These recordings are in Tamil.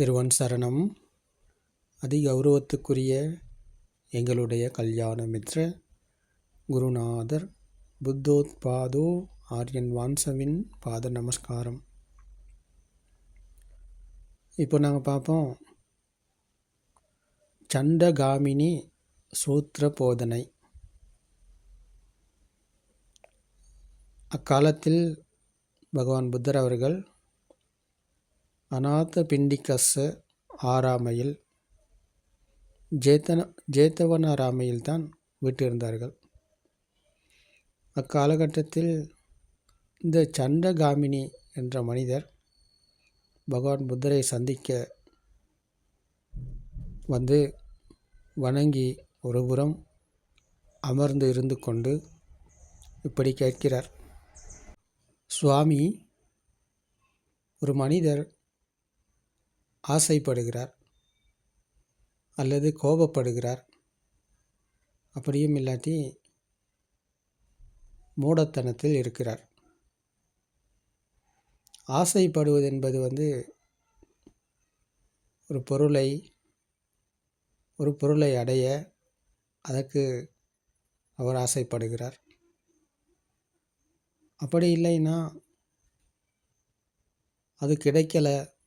திருவன் சரணம். அதிகௌரவத்துக்குரிய எங்களுடைய கல்யாண மித்ர குருநாதர் புத்தோத்பாதோ ஆரியன் வான்சவின் பாத நமஸ்காரம். இப்போ நாங்கள் பார்ப்போம். சண்டகாமினி சூத்திர போதனை. அக்காலத்தில் பகவான் புத்தர் அவர்கள் அநாத பிண்டிகஸ ஆறாமையில் ஜேத்தன ஜேத்தவனாராமையில் தான் விட்டிருந்தார்கள். அக்காலகட்டத்தில் இந்த சண்டகாமினி என்ற மனிதர் பகவான் புத்தரை சந்திக்க வந்து வணங்கி ஒருபுறம் அமர்ந்து இருந்து கொண்டு இப்படி கேட்கிறார். சுவாமி ஒரு மனிதர் ஆசைப்படுகிறார் அல்லது கோபப்படுகிறார். அப்படியும் இல்லாட்டி மூடத்தனத்தில் இருக்கிறார். ஆசைப்படுவது என்பது வந்து ஒரு பொருளை ஒரு பொருளை அடைய அதற்கு அவர் ஆசைப்படுகிறார். அப்படி இல்லைன்னா அது கிடைக்கலை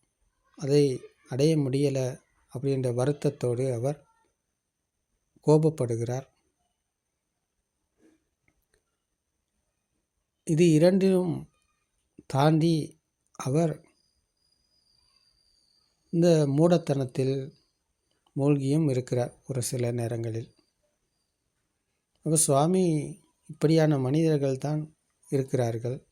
அதை அடைய முடியலை அப்படின்ற வருத்தத்தோடு அவர் கோபப்படுகிறார். இது இரண்டிலும் தாண்டி அவர் இந்த மூடத்தனத்தில் மூழ்கியும் இருக்கிறார் ஒரு சில நேரங்களில். அப்போ சுவாமி இப்படியான மனிதர்கள் தான் இருக்கிறார்கள்.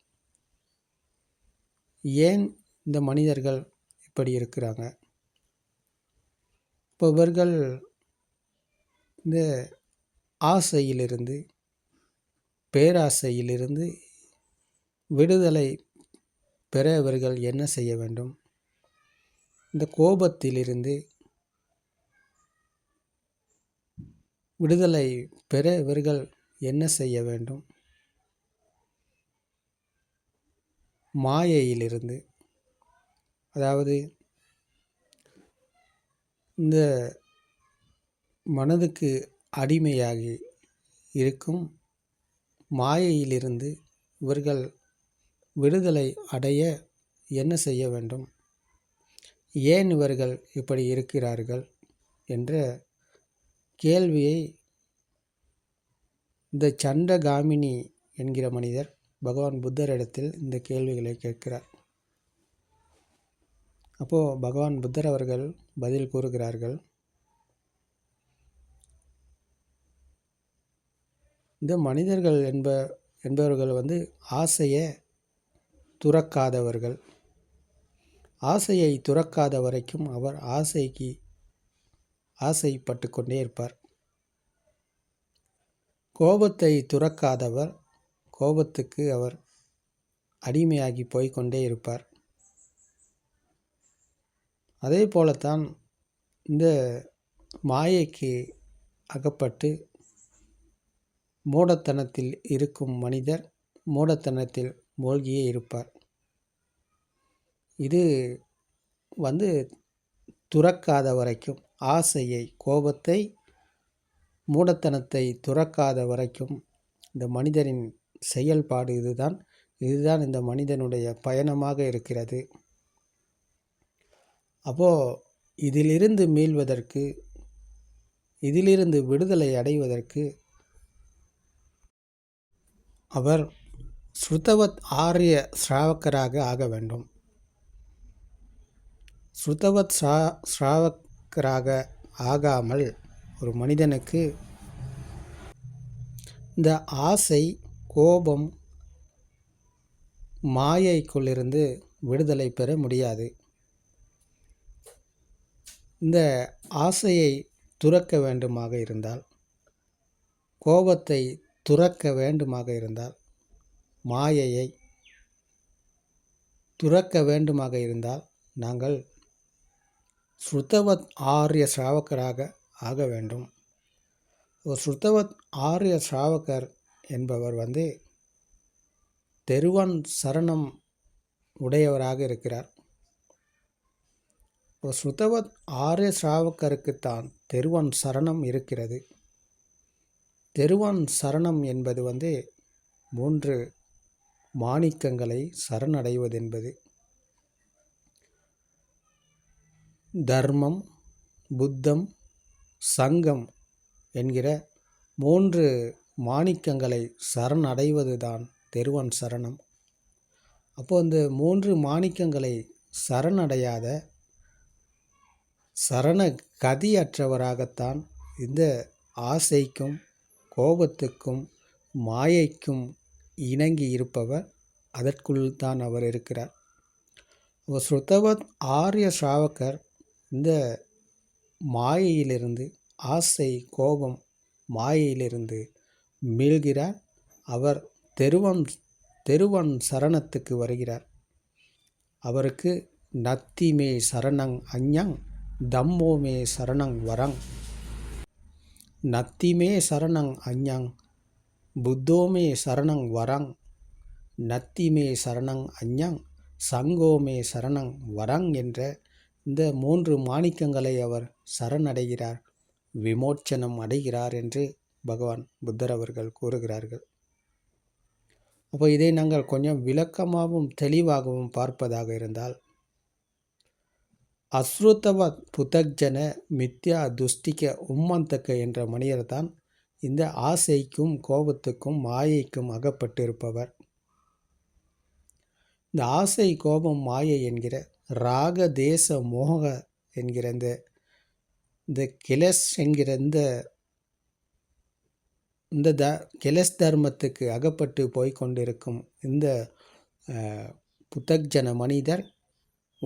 ஏன் இந்த மனிதர்கள் இப்படி இருக்கிறாங்க. இப்போ இவர்கள் இந்த ஆசையிலிருந்து பேராசையிலிருந்து விடுதலை பெற இவர்கள் என்ன செய்ய வேண்டும்? இந்த கோபத்திலிருந்து விடுதலை பெற இவர்கள் என்ன செய்ய வேண்டும்? மாயையிலிருந்து அதாவது இந்த மனதுக்கு அடிமையாகி இருக்கும் மாயையிலிருந்து இவர்கள் விடுதலை அடைய என்ன செய்ய வேண்டும்? ஏன் இவர்கள் இப்படி இருக்கிறார்கள்? என்ற கேள்வியை இந்த சண்டகாமினி என்கிற மனிதர் பகவான் புத்தரிடத்தில் இந்த கேள்விகளை கேட்கிறார். அப்போது பகவான் புத்தர் அவர்கள் பதில் கூறுகிறார்கள். இந்த மனிதர்கள் என்ப என்பவர்கள் வந்து ஆசையை துறக்காதவர்கள். ஆசையை துறக்காத வரைக்கும் அவர் ஆசைக்கு ஆசைப்பட்டு கொண்டே இருப்பார். கோபத்தை துறக்காதவர் கோபத்துக்கு அவர் அடிமையாகி போய்கொண்டே இருப்பார். அதே போலத்தான் இந்த மாயைக்கு அகப்பட்டு மூடத்தனத்தில் இருக்கும் மனிதர் மூடத்தனத்தில் மூழ்கியே இருப்பார். இது வந்து துறக்காத வரைக்கும் ஆசையை கோபத்தை மூடத்தனத்தை துறக்காத வரைக்கும் இந்த மனிதரின் செயல்பாடு இதுதான். இதுதான் இந்த மனிதனுடைய பயணமாக இருக்கிறது. அப்போது இதிலிருந்து மீள்வதற்கு இதிலிருந்து விடுதலை அடைவதற்கு அவர் ஸ்ருதவத் ஆரிய ஸ்ராவக்கராக ஆக வேண்டும். ஸ்ருதவத் ஸ்ரா ஸ்ராவக்கராக ஆகாமல் ஒரு மனிதனுக்கு இந்த ஆசை கோபம் மாயைக்குள்ளிருந்து விடுதலை பெற முடியாது. இந்த ஆசையை துறக்க வேண்டுமாக இருந்தால் கோபத்தை துறக்க வேண்டுமாக இருந்தால் மாயையை துறக்க வேண்டுமாக இருந்தால் நாங்கள் ஸ்ருத்தவத் ஆரிய ஸ்ராவக்கராக ஆக வேண்டும். ஒரு ஸ்ருத்தவத் ஆரிய ஸ்ராவகர் என்பவர் வந்து தெருவன் சரணம் உடையவராக இருக்கிறார். இப்போ ஸ்ருதவத் ஆரிய ஸ்ராவக்கருக்குத்தான் தெருவன் சரணம் இருக்கிறது. தெருவன் சரணம் என்பது வந்து மூன்று மாணிக்கங்களை சரணடைவது என்பது தர்மம் புத்தம் சங்கம் என்கிற மூன்று மாணிக்கங்களை சரணடைவது தான் தெருவன் சரணம். அப்போது இந்த மூன்று மாணிக்கங்களை சரணடையாத சரண கதியற்றவராகத்தான் இந்த ஆசைக்கும் கோபத்துக்கும் மாயைக்கும் இணங்கி இருப்பவர் அதற்குள் தான் அவர் இருக்கிறார். ஸ்ருதவத் ஆரிய ஸ்ராவகர் இந்த மாயையிலிருந்து ஆசை கோபம் மாயையிலிருந்து மீள்கிறார். அவர் தெருவன் தெருவன் சரணத்துக்கு வருகிறார். அவருக்கு நத்திமே சரணங் அஞ்ஞங் தம்மோமே சரணங் வரங். நத்திமே சரணங் அஞ்ஞங். புத்தோமே சரணங் வரங். நத்திமே சரணங் அஞ்ஞங். சங்கோமே சரணங் வரங் என்ற இந்த மூன்று மாணிக்கங்களை அவர் சரணடைகிறார். விமோச்சனம் அடைகிறார் என்று பகவான் புத்தர் அவர்கள் கூறுகிறார்கள். அப்போ இதை நாங்கள் கொஞ்சம் விளக்கமாகவும் தெளிவாகவும் பார்ப்பதாக இருந்தால் அஸ்ருத்தவத் புதக்ஜன மித்யா துஷ்டிக உம்மந்தக்க என்ற மனிதர் தான் இந்த ஆசைக்கும் கோபத்துக்கும் மாயைக்கும் அகப்பட்டிருப்பவர். இந்த ஆசை கோபம் மாயை என்கிற ராக தேச மோக என்கிற இந்த இந்த கிளஸ் என்கிற இந்த இந்த த கிளஸ் தர்மத்துக்கு அகப்பட்டு போய்கொண்டிருக்கும் இந்த புத்தக்ஜன மனிதர்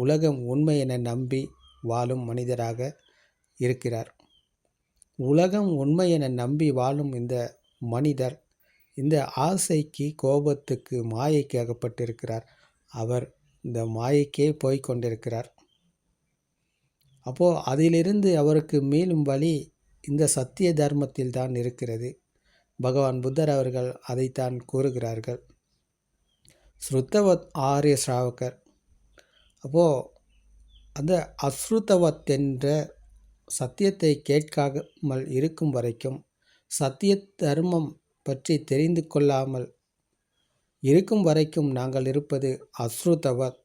உலகம் உண்மை என நம்பி வாழும் மனிதராக இருக்கிறார். உலகம் உண்மை என நம்பி வாழும் இந்த மனிதர் இந்த ஆசைக்கு கோபத்துக்கு மாயைக்கு அகப்பட்டிருக்கிறார் அவர் இந்த மாயைக்கே போய்கொண்டிருக்கிறார் அப்போது அதிலிருந்து அவருக்கு மேலும் வழி இந்த சத்திய தர்மத்தில் தான் இருக்கிறது. பகவான் புத்தர் அவர்கள் அதைத்தான் கூறுகிறார்கள். ஸ்ருத்தவத் ஆரிய ஸ்ராவகர் அப்போது அந்த அஸ்ருத்தவத் என்ற சத்தியத்தை கேட்காமல் இருக்கும் வரைக்கும் சத்திய தர்மம் பற்றி தெரிந்து கொள்ளாமல் இருக்கும் வரைக்கும் நாங்கள் இருப்பது அஸ்ருதவத்.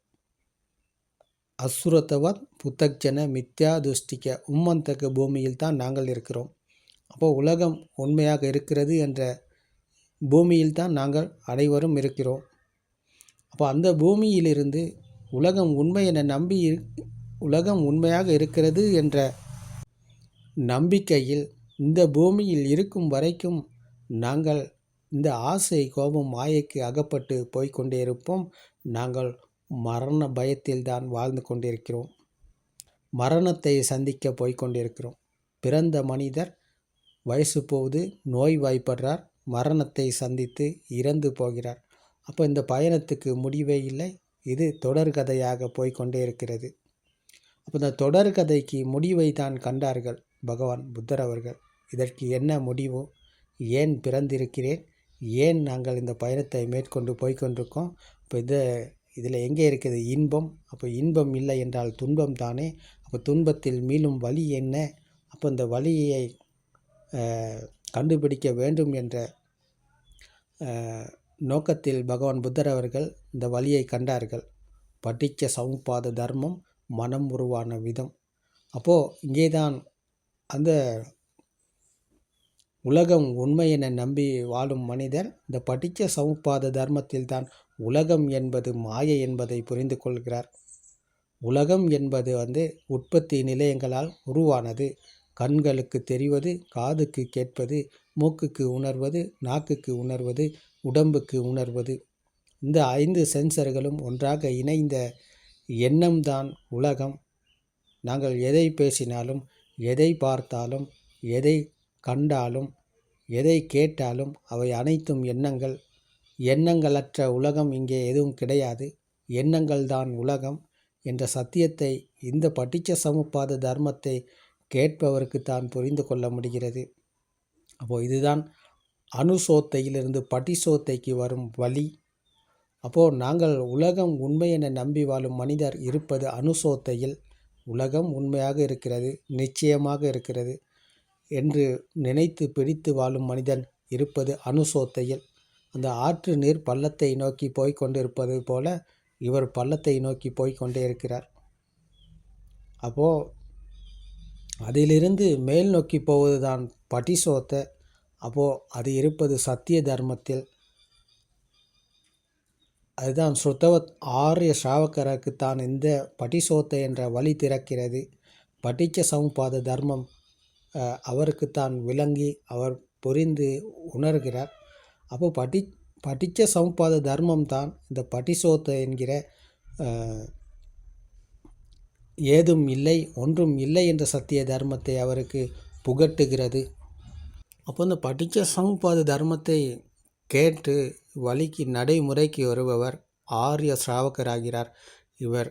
அசுரத்தவத் புத்தக்ஜன மித்யா துஷ்டிக்க உம்மந்தக பூமியில் தான் நாங்கள் இருக்கிறோம். அப்போது உலகம் உண்மையாக இருக்கிறது என்ற பூமியில் தான் நாங்கள் அனைவரும் இருக்கிறோம். அப்போ அந்த பூமியிலிருந்து உலகம் உண்மை என நம்பி உலகம் உண்மையாக இருக்கிறது என்ற நம்பிக்கையில் இந்த பூமியில் இருக்கும் வரைக்கும் நாங்கள் இந்த ஆசை கோபம் மாயைக்கு அகப்பட்டு போய்கொண்டே இருப்போம். நாங்கள் மரண பயத்தில் தான் வாழ்ந்து கொண்டிருக்கிறோம். மரணத்தை சந்திக்க போய்கொண்டிருக்கிறோம் பிறந்த மனிதர் வயசு போகுது நோய் வாய்ப்படுறார் மரணத்தை சந்தித்து இறந்து போகிறார். அப்போ இந்த பயணத்துக்கு முடிவே இல்லை. இது தொடர்கதையாக போய்கொண்டே இருக்கிறது. அப்போ இந்த தொடர்கதைக்கு முடிவை தான் கண்டார்கள் பகவான் புத்தர் அவர்கள். இதற்கு என்ன முடிவு? ஏன் பிறந்திருக்கிறேன்? ஏன் நாங்கள் இந்த பயணத்தை மேற்கொண்டு போய்கொண்டிருக்கோம் இப்போ இதை இதில் எங்கே இருக்குது இன்பம்? அப்போ இன்பம் இல்லை என்றால் துன்பம் தானே? அப்போ துன்பத்தில் மீளும் வழி என்ன? அப்போ இந்த வழியை கண்டுபிடிக்க வேண்டும் என்ற நோக்கத்தில் பகவான் புத்தர் அவர்கள் இந்த வழியை கண்டார்கள். படித்த சமுப்பாத தர்மம் மனம் உருவான விதம். அப்போது இங்கே தான் அந்த உலகம் உண்மை என நம்பி வாழும் மனிதர் இந்த படித்த சமுப்பாத தர்மத்தில் தான் உலகம் என்பது மாயை என்பதை புரிந்து கொள்கிறார். உலகம் என்பது வந்து உற்பத்தி நிலையங்களால் உருவானது. கண்களுக்கு தெரிவது காதுக்கு கேட்பது மூக்குக்கு உணர்வது நாக்குக்கு உணர்வது உடம்புக்கு உணர்வது. இந்த ஐந்து சென்சர்களும் ஒன்றாக இணைந்த எண்ணம்தான் உலகம். நாங்கள் எதை பேசினாலும் எதை பார்த்தாலும் எதை கண்டாலும் எதை கேட்டாலும் அவை அனைத்தும் எண்ணங்கள். எண்ணங்களற்ற உலகம் இங்கே எதுவும் கிடையாது. எண்ணங்கள் தான் உலகம் என்ற சத்தியத்தை இந்த பட்டிச்ச சமுப்பாத தர்மத்தை கேட்பவருக்கு தான் புரிந்து கொள்ள முடிகிறது. அப்போது இதுதான் அணுசோத்தையிலிருந்து படிசோத்தைக்கு வரும் வழி. அப்போது நாங்கள் உலகம் உண்மை என நம்பி வாழும் மனிதர் இருப்பது அணுசோத்தையில் உலகம் உண்மையாக இருக்கிறது நிச்சயமாக இருக்கிறது என்று நினைத்து பிடித்து வாழும் மனிதன் இருப்பது அணுசோத்தையில் அந்த ஆற்று நீர் பள்ளத்தை நோக்கி போய்க் கொண்டிருப்பது போல இவர் பள்ளத்தை நோக்கி போய்க் கொண்டே இருக்கிறார். அப்போது அதிலிருந்து மேல் நோக்கி போவதுதான் பட்டிசோத்த. அப்போது அது இருப்பது சத்திய தர்மத்தில். அதுதான் சுத்தவத் ஆரிய ஸ்ராவகருக்கு தான் இந்த பட்டிசோத்த என்ற வழி திறக்கிறது. பட்டிச்ச சமுபாத தர்மம் அவருக்கு அவருக்குத்தான் விளங்கி அவர் புரிந்து உணர்கிறார். அப்போ பட்டி பட்டிச்ச சமுபாத தர்மம் தான் இந்த பட்டிசோத்த என்கிற ஏதும் இல்லை ஒன்றும் இல்லை என்ற சத்திய தர்மத்தை அவருக்கு புகட்டுகிறது. அப்போ இந்த படித்த சமுபாத தர்மத்தை கேட்டு வழிக்கு நடைமுறைக்கு வருபவர் ஆரிய சிராவகராகிறார் இவர்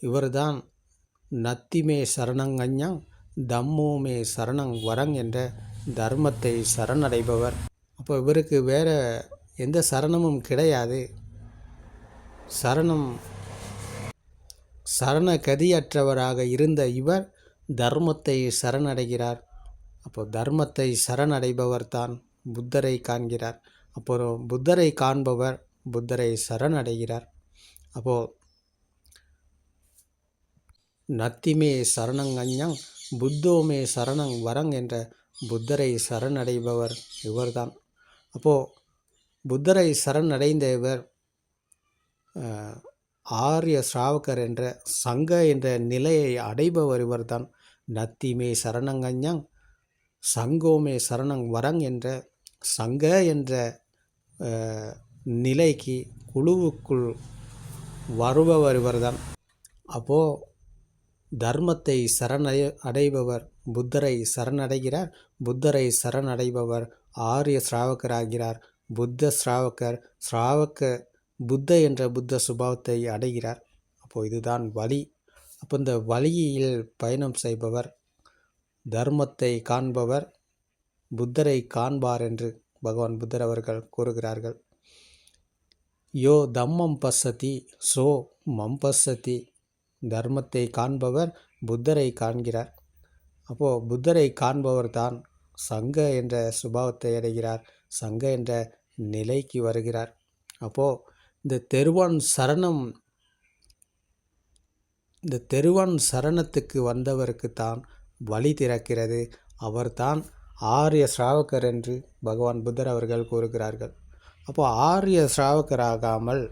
இவர்தான் நத்திமே சரணங்கஞ்ஞம் தம்மோமே சரணங் வரங் என்ற தர்மத்தை சரணடைபவர். அப்போ இவருக்கு வேற எந்த சரணமும் கிடையாது. சரணம் சரணகதியற்றவராக இருந்த இவர் தர்மத்தை சரணடைகிறார். அப்போ தர்மத்தை சரணடைபவர் தான் புத்தரை காண்கிறார். அப்புறம் புத்தரை காண்பவர் புத்தரை சரணடைகிறார். அப்போது நத்திமே சரணங்கஞ்ஞம் புத்தோமே சரணங் வரங் என்ற புத்தரை சரணடைபவர் இவர்தான். அப்போது புத்தரை சரணடைந்த இவர் ஆரிய ஸ்ராவகர் என்ற சங்க என்ற நிலையை அடைபவர் இவர்தான். நத்திமே சரணங்கஞ்ஞம் சங்கோமே சரணங் வரங் என்ற சங்க என்ற நிலைக்கு குழுவுக்குள் வருபவர் இவர்தான். அப்போது தர்மத்தை சரணடை அடைபவர் புத்தரை சரணடைகிறார் புத்தரை சரணடைபவர் ஆரிய ஸ்ராவகராகிறார் புத்த ஸ்ராவகர் ஸ்ராவக புத்த என்ற புத்த சுபாவத்தை அடைகிறார். அப்போ இதுதான் வழி அப்போ இந்த வழியில் பயணம் செய்பவர் தர்மத்தை காண்பவர் புத்தரை காண்பார் என்று பகவான் புத்தர் அவர்கள் கூறுகிறார்கள். யோ தம்மம் பசதி சோ மம் பசதி தர்மத்தை காண்பவர் புத்தரை காண்கிறார். அப்போது புத்தரை காண்பவர் தான் சங்க என்ற சுபாவத்தை அடைகிறார் சங்க என்ற நிலைக்கு வருகிறார். அப்போது இந்த தெருவான் சரணம் இந்த தெருவான் சரணத்துக்கு வந்தவருக்கு தான் வழி திறக்கிறது. அவர்தான் ஆரிய ஸ்ராவகர் என்று பகவான் புத்தர் அவர்கள் கூறுகிறார்கள். அப்போ ஆரிய ஸ்ராவகராகாமல்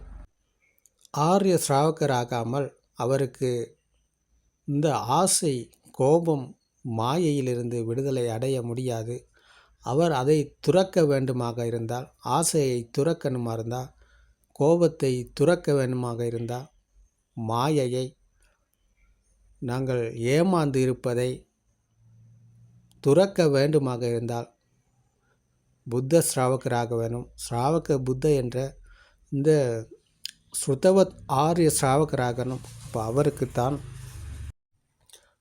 ஆரிய ஸ்ராவகராகாமல் அவருக்கு இந்த ஆசை கோபம் மாயையிலிருந்து விடுதலை அடைய முடியாது. அவர் அதை துறக்க வேண்டுமாக இருந்தால் ஆசையை துறக்கணுமா இருந்தால் கோபத்தை துறக்க வேண்டுமாக இருந்தால் மாயையை நாங்கள் ஏமாந்து இருப்பதை துறக்க வேண்டுமாக இருந்தால் புத்த ஸ்ராவகராக வேணும். ஸ்ராவக புத்த என்ற இந்த ஸ்ருதவத் ஆரிய ஸ்ராவகராகணும் இப்போ அவருக்குத்தான்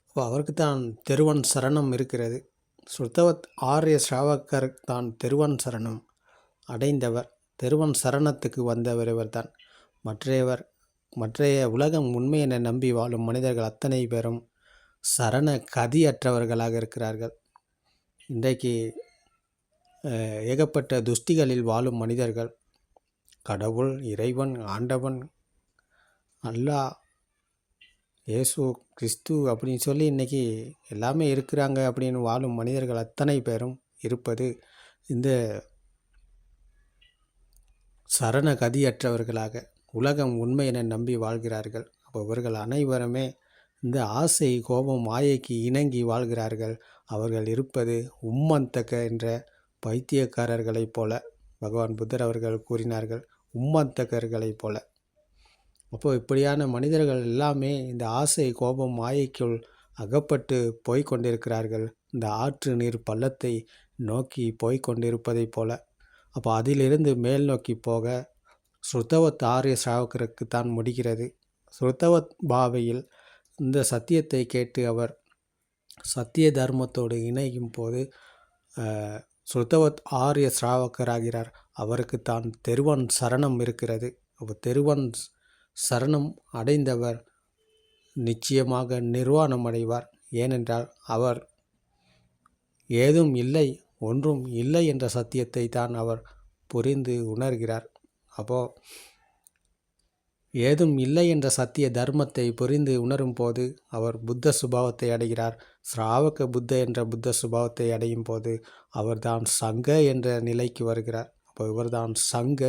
இப்போ அவருக்குத்தான் தெருவன் சரணம் இருக்கிறது. ஸ்ருதவத் ஆரிய ஸ்ராவகர் தான் தெருவன் சரணம் அடைந்தவர். தெருவன் சரணத்துக்கு வந்தவர் இவர்தான் மற்றையவர் மற்றைய உலகம் உண்மை என நம்பி வாழும் மனிதர்கள் அத்தனை பேரும் சரண கதியற்றவர்களாக இருக்கிறார்கள். இன்றைக்கு ஏகப்பட்ட துஷ்டிகளில் வாழும் மனிதர்கள் கடவுள் இறைவன் ஆண்டவன் அல்லாஹ் இயேசு கிறிஸ்து அப்படின்னு சொல்லி இன்றைக்கி எல்லாமே இருக்கிறாங்க அப்படின்னு வாழும் மனிதர்கள் அத்தனை பேரும் இருப்பது இந்த சரண கதியற்றவர்களாக உலகம் உண்மை என நம்பி வாழ்கிறார்கள். அப்போ இவர்கள் அனைவருமே இந்த ஆசை கோபம் மாயைக்கு இணங்கி வாழ்கிறார்கள். அவர்கள் இருப்பது உம்மந்தக என்ற பைத்தியக்காரர்களைப் போல பகவான் புத்தர் அவர்கள் கூறினார்கள் உம்மந்தகர்களைப் போல. அப்போது இப்படியான மனிதர்கள் எல்லாமே இந்த ஆசை கோபம் மாயைக்குள் அகப்பட்டு போய்க் கொண்டிருக்கிறார்கள். இந்த ஆற்று நீர் பள்ளத்தை நோக்கி போய்க் கொண்டிருப்பதைப் போல. அப்போ அதிலிருந்து மேல் நோக்கி போக ஸ்ருதவத் ஆரிய சாவகருக்கு தான் முடிகிறது. ஸ்ருதவத் பாவையில் இந்த சத்தியத்தை கேட்டு அவர் சத்திய தர்மத்தோடு இணையும் போது அஹ், ஸ்ருதவத் ஆரிய ஸ்ராவகராகிறார் அவருக்கு தான் தெருவன் சரணம் இருக்கிறது. அப்போ தெருவன் சரணம் அடைந்தவர் நிச்சயமாக நிர்வாணம் அடைவார். ஏனென்றால் அவர் ஏதும் இல்லை. ஒன்றும் இல்லை என்ற சத்தியத்தை தான் அவர் புரிந்து உணர்கிறார். அப்போ ஏதும் இல்லை என்ற சத்திய தர்மத்தை புரிந்து உணரும் போது அவர் புத்த சுபாவத்தை அடைகிறார். ஸ்ராவக புத்த என்ற புத்த சுபாவத்தை அடையும் போது அவர்தான் சங்க என்ற நிலைக்கு வருகிறார். அப்போ இவர்தான் சங்க.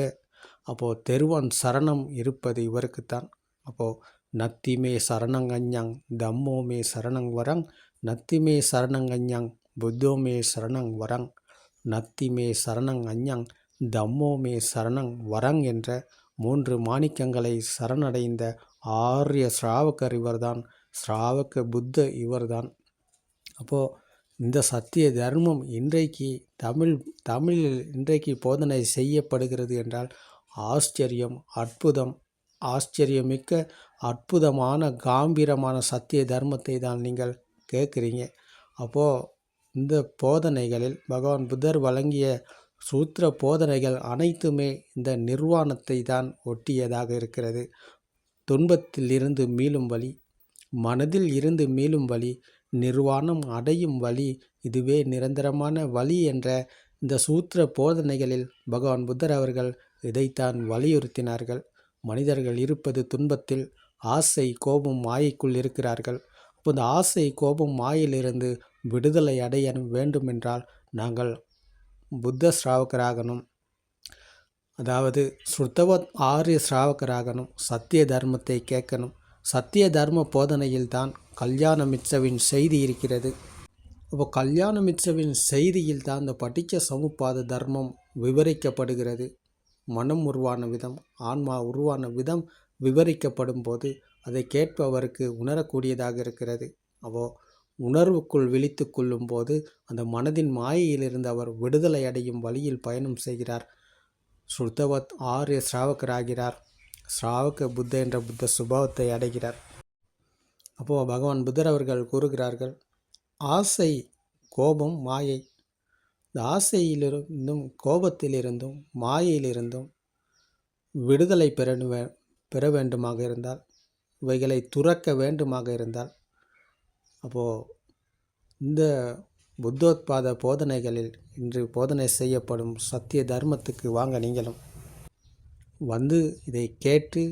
அப்போது தெருவன் சரணம் இருப்பது இவருக்குத்தான். அப்போது நத்திமே சரணங்கஞ்ஞங் தம்மோமே சரணங் வரங் நத்திமே புத்தோ புத்தோமே சரணங் வரங் நத்திமே சரணங் அஞ்ஞங் தம்மோமே சரணங் வரங் என்ற மூன்று மாணிக்கங்களை சரணடைந்த ஆரிய ஸ்ராவகர் இவர்தான் ஸ்ராவக புத்த இவர்தான் அப்போது இந்த சத்திய தர்மம் இன்றைக்கு தமிழ் தமிழில் இன்றைக்கு போதனை செய்யப்படுகிறது என்றால் ஆச்சரியம் அற்புதம் ஆச்சரியமிக்க அற்புதமான காம்பீரமான சத்திய தர்மத்தை தான் நீங்கள் கேட்குறீங்க அப்போது இந்த போதனைகளில் பகவான் புத்தர் வழங்கிய சூத்திர போதனைகள் அனைத்துமே இந்த நிர்வாணத்தை தான் ஒட்டியதாக இருக்கிறது. துன்பத்தில் இருந்து மீளும் வழி மனதில் இருந்து மீளும் வழி நிர்வாணம் அடையும் வழி இதுவே நிரந்தரமான வழி என்ற இந்த சூத்திர போதனைகளில் பகவான் புத்தர் அவர்கள் இதைத்தான் வலியுறுத்தினார்கள். மனிதர்கள் இருப்பது துன்பத்தில் ஆசை கோபம் மாயைக்குள் இருக்கிறார்கள். அப்போ இந்த ஆசை கோபம் மாயிலிருந்து விடுதலை அடைய வேண்டுமென்றால் நாங்கள் புத்த ஸ்ராவகராகணும் அதாவது சுத்தவ ஆரிய ஸ்ராவகராகணும் சத்திய தர்மத்தை கேட்கணும். சத்திய தர்ம போதனையில் தான் கல்யாண மிச்சவின் செய்தி இருக்கிறது. அப்போ கல்யாண மிச்சவின் செய்தியில் தான் இந்த படிக்க சமுப்பாத தர்மம் விவரிக்கப்படுகிறது. மனம் உருவான விதம் ஆன்மா உருவான விதம் விவரிக்கப்படும் போது அதை கேட்பவருக்கு உணரக்கூடியதாக இருக்கிறது. அப்போ உணர்வுக்குள் விழித்து கொள்ளும் போது அந்த மனதின் மாயையிலிருந்து அவர் விடுதலை அடையும் வழியில் பயணம் செய்கிறார். சுத்தவத் ஆரிய ஸ்ராவகராகிறார். ஸ்ராவக புத்த என்ற புத்த சுபாவத்தை அடைகிறார். அப்போது பகவான் புத்தர் அவர்கள் கூறுகிறார்கள் ஆசை கோபம் மாயை. இந்த ஆசையிலிருந்தும் கோபத்திலிருந்தும் மாயையிலிருந்தும் விடுதலை பெற பெற வேண்டுமாக இருந்தால் இவைகளை துறக்க வேண்டுமாக இருந்தால் அப்போது இந்த புத்தோத்பாத போதனைகளில் இன்று போதனை செய்யப்படும் சத்திய தர்மத்துக்கு வாங்க நீங்களும் வந்து இதை கேட்டு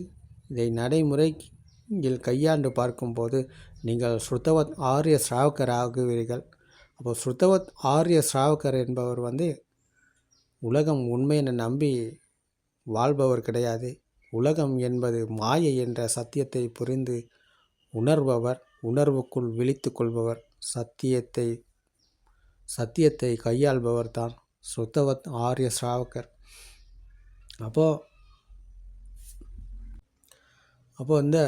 இதை நடைமுறையில் கையாண்டு பார்க்கும்போது நீங்கள் ஸ்ருத்தவத் ஆரிய ஸ்ராவகர் ஆகுவீர்கள் அப்போ ஸ்ருத்தவத் ஆரிய ஸ்ராவகர் என்பவர் வந்து உலகம் உண்மையை நம்பி வாழ்பவர் கிடையாது. உலகம் என்பது மாயை என்ற சத்தியத்தை புரிந்து உணர்பவர் உணர்வுக்குள் விழித்து கொள்பவர். சத்தியத்தை சத்தியத்தை கையாள்பவர் தான் சுத்தவத் ஆரிய ஸ்ராவகர். அப்போது அப்போது இந்த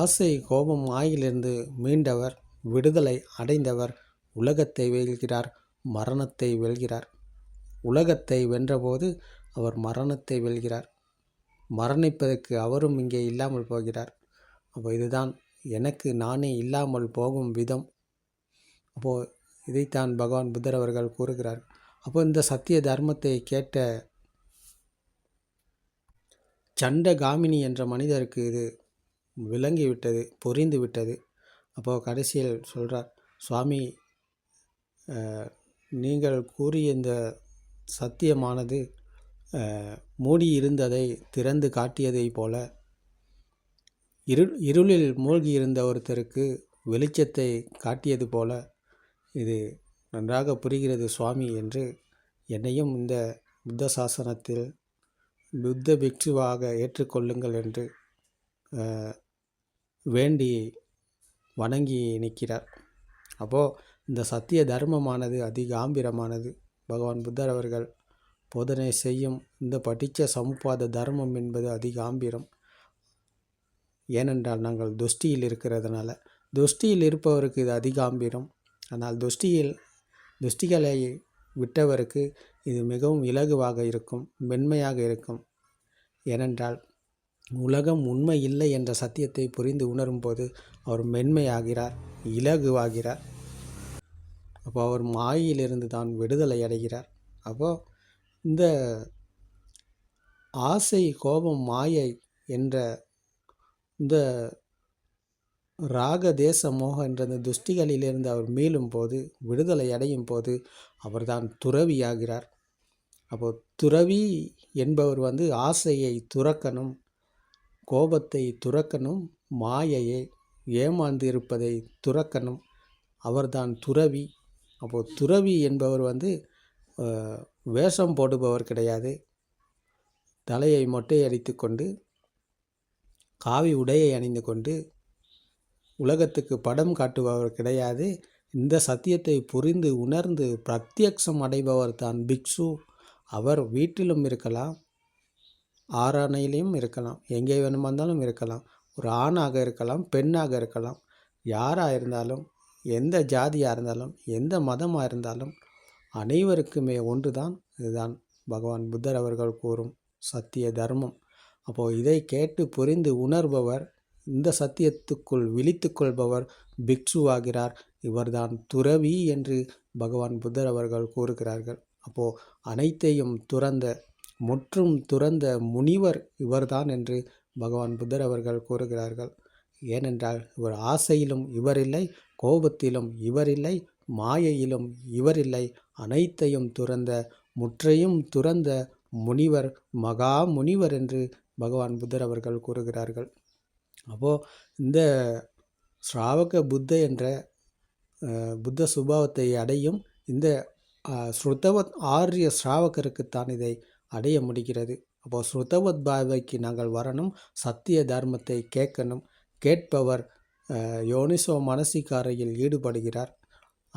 ஆசை கோபம் ஆயிலிருந்து மீண்டவர் விடுதலை அடைந்தவர் உலகத்தை வெல்கிறார் மரணத்தை வெல்கிறார். உலகத்தை வென்றபோது அவர் மரணத்தை வெல்கிறார். மரணிப்பதற்கு அவரும் இங்கே இல்லாமல் போகிறார். அப்போ இதுதான் எனக்கு நானே இல்லாமல் போகும் விதம். அப்போது இதைத்தான் பகவான் புத்தர் அவர்கள் கூறுகிறார். அப்போ இந்த சத்திய தர்மத்தை கேட்ட சண்ட காமினி என்ற மனிதருக்கு இது விளங்கிவிட்டது புரிந்து விட்டது அப்போது கடைசியில் சொல்கிறார் சுவாமி நீங்கள் கூறிய இந்த சத்தியமானது மூடியிருந்ததை திறந்து காட்டியதைப் போல இருள் இருளில் மூழ்கியிருந்த ஒருத்தருக்கு வெளிச்சத்தை காட்டியது போல இது நன்றாக புரிகிறது சுவாமி என்று என்னையும் இந்த புத்த சாசனத்தில் புத்த பிக்ஷுவாக ஏற்றுக்கொள்ளுங்கள் என்று வேண்டி வணங்கி நிற்கிறார். அப்போது இந்த சத்திய தர்மமானது அதிகாம்பிரமானது. பகவான் புத்தர் அவர்கள் போதனை செய்யும் இந்த படித்த சமுப்பாத தர்மம் என்பது அதிகாம்பிரம். ஏனென்றால் நாங்கள் துஷ்டியில் இருக்கிறதுனால. துஷ்டியில் இருப்பவருக்கு இது அதிகாம்பிரம். ஆனால் துஷ்டியில் துஷ்டிகளை விட்டவருக்கு இது மிகவும் இலகுவாக இருக்கும் மென்மையாக இருக்கும். ஏனென்றால் உலகம் உண்மை இல்லை என்ற சத்தியத்தை புரிந்து உணரும்போது அவர் மென்மையாகிறார் இலகுவாகிறார். அப்போ அவர் மாயிலிருந்து தான் விடுதலை அடைகிறார். அப்போது இந்த ஆசை கோபம் மாயை என்ற இந்த ராக தேச மோக என்ற இந்த துஷ்டிகளிலிருந்து அவர் மீளும் போது விடுதலை அடையும் போது அவர்தான் துறவியாகிறார். அப்போ துறவி என்பவர் வந்து ஆசையை துறக்கணும் கோபத்தை துறக்கணும் மாயையை ஏமாந்து இருப்பதை துறக்கணும். அவர்தான் துறவி. அப்போது துறவி என்பவர் வந்து வேஷம் போடுபவர் கிடையாது. தலையை மொட்டை அடித்துக்கொண்டு காவி உடையை அணிந்து கொண்டு உலகத்துக்கு படம் காட்டுபவர் கிடையாது. இந்த சத்தியத்தை புரிந்து உணர்ந்து பிரத்யக்ஷம் அடைபவர் தான் பிக்ஷு. அவர் வீட்டிலும் இருக்கலாம் ஆராணையிலையும் இருக்கலாம் எங்கே வேணுமானாலும் இருக்கலாம். ஒரு ஆணாக இருக்கலாம் பெண்ணாக இருக்கலாம். யாராக இருந்தாலும் எந்த ஜாதியாக இருந்தாலும் எந்த மதமாக இருந்தாலும் அனைவருக்குமே ஒன்றுதான். இதுதான் பகவான் புத்தர் அவர்கள் கூறும் சத்திய தர்மம். அப்போது இதை கேட்டு புரிந்து உணர்பவர் இந்த சத்தியத்துக்குள் விழித்து கொள்பவர் பிக்ஷுவாகிறார் இவர்தான் துறவி என்று பகவான் புத்தர் அவர்கள் கூறுகிறார்கள். அப்போது அனைத்தையும் துறந்த முற்றும் துறந்த முனிவர் இவர்தான் என்று பகவான் புத்தர் அவர்கள் கூறுகிறார்கள். ஏனென்றால் இவர் ஆசையிலும் இவரில்லை கோபத்திலும் இவரில்லை மாயையிலும் இவரில்லை. அனைத்தையும் துறந்த முற்றையும் துறந்த முனிவர் மகா முனிவர் என்று பகவான் புத்தர் அவர்கள் கூறுகிறார்கள். அப்போது இந்த ஸ்ராவக புத்த என்ற புத்த சுபாவத்தை அடையும் இந்த அஹ், ஸ்ருதவத் ஆரிய ஸ்ராவகருக்குத்தான் இதை அடைய முடிகிறது. அப்போது ஸ்ருதவத் பாவைக்கு நாங்கள் வரணும் சத்திய தர்மத்தை கேட்கணும். கேட்பவர் யோனிசோ மனசிக்காரையில் ஈடுபடுகிறார்.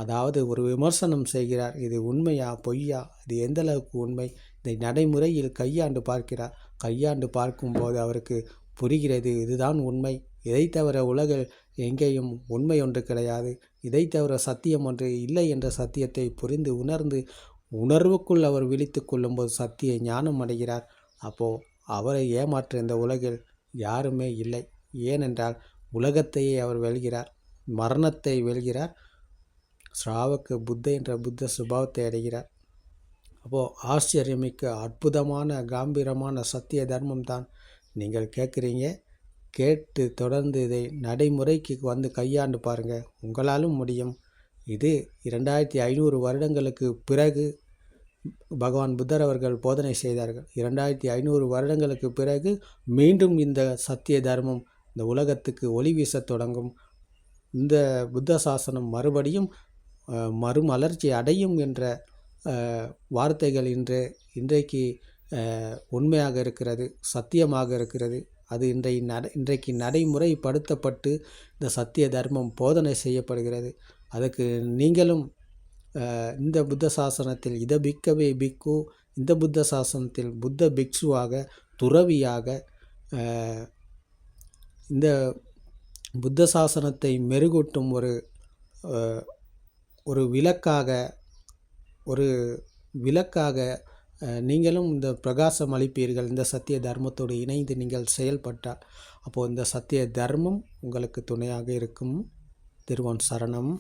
அதாவது ஒரு விமர்சனம் செய்கிறார் இது உண்மையா பொய்யா இது எந்த அளவுக்கு உண்மை? இதை நடைமுறையில் கையாண்டு பார்க்கிறார். கையாண்டு பார்க்கும்போது அவருக்கு புரிகிறது இதுதான் உண்மை. இதை தவிர உலகில் எங்கேயும் உண்மை ஒன்று கிடையாது. இதை தவிர சத்தியம் ஒன்று இல்லை என்ற சத்தியத்தை புரிந்து உணர்ந்து உணர்வுக்குள் அவர் விழித்து கொள்ளும்போது சத்திய ஞானம் அடைகிறார். அப்போது அவரை ஏமாற்ற இந்த உலகில் யாருமே இல்லை. ஏனென்றால் உலகத்தையே அவர் வெல்கிறார் மரணத்தை வெல்கிறார் ஸ்ராவக்கு புத்த என்ற புத்த சுபாவத்தை அடைகிறார். அப்போது ஆச்சரியமிக்க அற்புதமான காம்பீரமான சத்திய தர்மம் தான் நீங்கள் கேட்குறீங்க. கேட்டு தொடர்ந்து இதை நடைமுறைக்கு வந்து கையாண்டு பாருங்கள் உங்களாலும் முடியும். இது இரண்டாயிரத்தி ஐநூறு வருடங்களுக்கு பிறகு பகவான் புத்தர் அவர்கள் போதனை செய்தார்கள். இரண்டாயிரத்தி ஐநூறு வருடங்களுக்கு பிறகு மீண்டும் இந்த சத்திய தர்மம் இந்த உலகத்துக்கு ஒளி வீசத் தொடங்கும். இந்த புத்த சாசனம் மறுபடியும் மறுமலர்ச்சி அடையும் என்ற வார்த்தைகள் இன்று இன்றைக்கு உண்மையாக இருக்கிறது சத்தியமாக இருக்கிறது. அது இன்றை நட இன்றைக்கு நடைமுறைப்படுத்தப்பட்டு இந்த சத்திய தர்மம் போதனை செய்யப்படுகிறது. அதுக்கு நீங்களும் இந்த புத்த சாசனத்தில் இத பிக்கவே பிக்கு இந்த புத்த சாசனத்தில் புத்த பிக்ஷுவாக துறவியாக இந்த புத்த சாசனத்தை மெருகூட்டும் ஒரு ஒரு விளக்காக ஒரு விளக்காக நீங்களும் இந்த பிரகாசம் அளிப்பீர்கள். இந்த சத்திய தர்மத்தோடு இணைந்து நீங்கள் செயல்பட்டால் அப்போது இந்த சத்திய தர்மம் உங்களுக்கு துணையாக இருக்கும். திருவன் சரணம்.